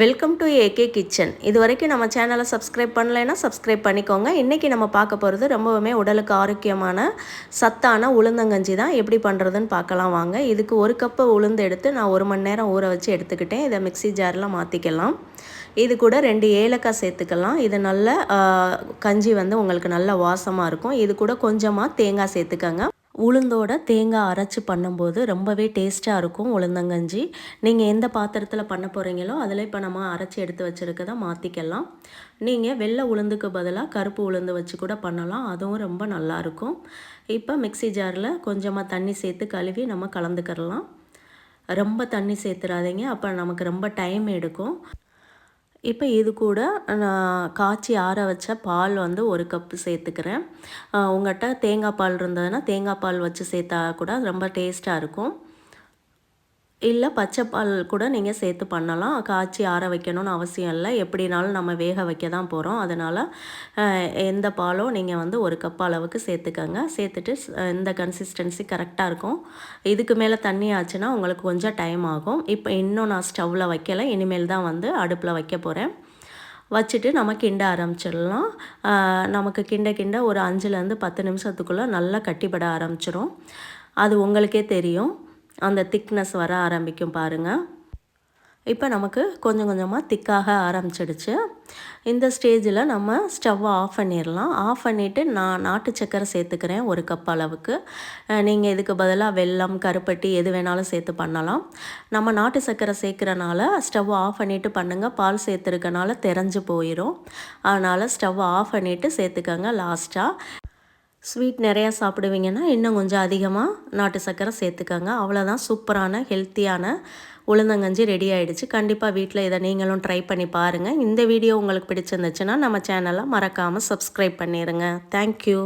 Welcome to AK kitchen இது வரைக்கும் நம்ம சேனலை சப்ஸ்கிரைப் பண்ணலைன்னா சப்ஸ்கிரைப் பண்ணிக்கோங்க. இன்றைக்கி நம்ம பார்க்க போகிறது ரொம்பவுமே உடலுக்கு ஆரோக்கியமான சத்தான உளுந்தங்கஞ்சி தான். எப்படி பண்ணுறதுன்னு பார்க்கலாம் வாங்க. இதுக்கு ஒரு கப்பு உளுந்து எடுத்து நான் ஒரு மணி நேரம் ஊற வச்சு எடுத்துக்கிட்டேன். இதை மிக்சி ஜாரில் மாற்றிக்கலாம் இது கூட ரெண்டு ஏலக்காய் சேர்த்துக்கலாம். இது நல்ல கஞ்சி வந்து உங்களுக்கு நல்ல வாசமாக இருக்கும். இது கூட கொஞ்சமாக தேங்காய் சேர்த்துக்கோங்க. உளுந்தோட தேங்காய் அரைச்சி பண்ணும்போது ரொம்பவே டேஸ்ட்டாக இருக்கும் உளுந்தங்கஞ்சி. நீங்கள் எந்த பாத்திரத்தில் பண்ண போகிறீங்களோ அதில் இப்போ நம்ம அரைச்சி எடுத்து வச்சுருக்கதை மாற்றிக்கலாம் நீங்கள் வெள்ளை உளுந்துக்கு பதிலாக கருப்பு உளுந்து வச்சு கூட பண்ணலாம். அதுவும் ரொம்ப நல்லாயிருக்கும் இப்போ மிக்சி ஜாரில் கொஞ்சமாக தண்ணி சேர்த்து கழுவி நம்ம கலந்துக்கிறலாம். ரொம்ப தண்ணி சேர்த்துறாதீங்க. அப்போ நமக்கு ரொம்ப டைம் எடுக்கும். இப்போ இது கூட நான் காய்ச்சி ஆற வச்ச பால் வந்து ஒரு கப்பு சேர்த்துக்கிறேன். உங்கள்கிட்ட தேங்காய் பால் இருந்ததுன்னா தேங்காய் பால் வச்சு சேர்த்தா கூட ரொம்ப டேஸ்ட்டாக இருக்கும். இல்லை பச்சை பால் கூட நீங்கள் சேர்த்து பண்ணலாம். காய்ச்சி ஆற வைக்கணும்னு அவசியம் இல்லை. எப்படினாலும் நம்ம வேக வைக்க தான் போகிறோம் அதனால் எந்த பாலும் நீங்கள் வந்து ஒரு கப் அளவுக்கு சேர்த்துக்கோங்க. சேர்த்துட்டு இந்த கன்சிஸ்டன்சி கரெக்டாக இருக்கும். இதுக்கு மேலே தண்ணி ஆச்சுன்னா உங்களுக்கு கொஞ்சம் டைம் ஆகும். இப்போ இன்னும் நான் ஸ்டவ்வில் வைக்கலை. இனிமேல் தான் வந்து அடுப்பில் வைக்க போகிறேன் வச்சுட்டு நம்ம கிண்ட ஆரம்பிச்சிடலாம். நமக்கு கிண்ட கிண்ட ஒரு அஞ்சுலேருந்து பத்து நிமிஷத்துக்குள்ளே நல்லா கட்டிப்பட ஆரம்பிச்சிடும் அது உங்களுக்கே தெரியும். அந்த திக்னஸ் வர ஆரம்பிக்கும் பாருங்கள் இப்போ நமக்கு கொஞ்சம் கொஞ்சமாக திக்காக ஆரம்பிச்சிடுச்சு. இந்த ஸ்டேஜில் நம்ம ஸ்டவ்வை ஆஃப் பண்ணிடலாம். ஆஃப் பண்ணிவிட்டு நான் நாட்டு சக்கரை சேர்த்துக்கிறேன் ஒரு கப் அளவுக்கு. நீங்கள் இதுக்கு பதிலாக வெல்லம் கருப்பட்டி எது வேணாலும் சேர்த்து பண்ணலாம். நம்ம நாட்டு சக்கரை சேர்க்குறனால ஸ்டவ் ஆஃப் பண்ணிவிட்டு பண்ணுங்கள் பால் சேர்த்துருக்கனால தெரிஞ்சு போயிடும் அதனால் ஸ்டவ் ஆஃப் பண்ணிவிட்டு சேர்த்துக்கோங்க லாஸ்ட்டாக ஸ்வீட் நிறையா சாப்பிடுவீங்கன்னா இன்னும் கொஞ்சம் அதிகமாக நாட்டு சர்க்கரை சேர்த்துக்கோங்க. அவ்வளோதான் சூப்பரான ஹெல்த்தியான உளுந்தங்கஞ்சி ரெடி ஆகிடுச்சு கண்டிப்பாக வீட்டில் இதை நீங்களும் ட்ரை பண்ணி பாருங்கள் இந்த வீடியோ உங்களுக்கு பிடிச்சிருந்துச்சுன்னா நம்ம சேனலை மறக்காமல் சப்ஸ்கிரைப் பண்ணிடுங்க தேங்க்யூ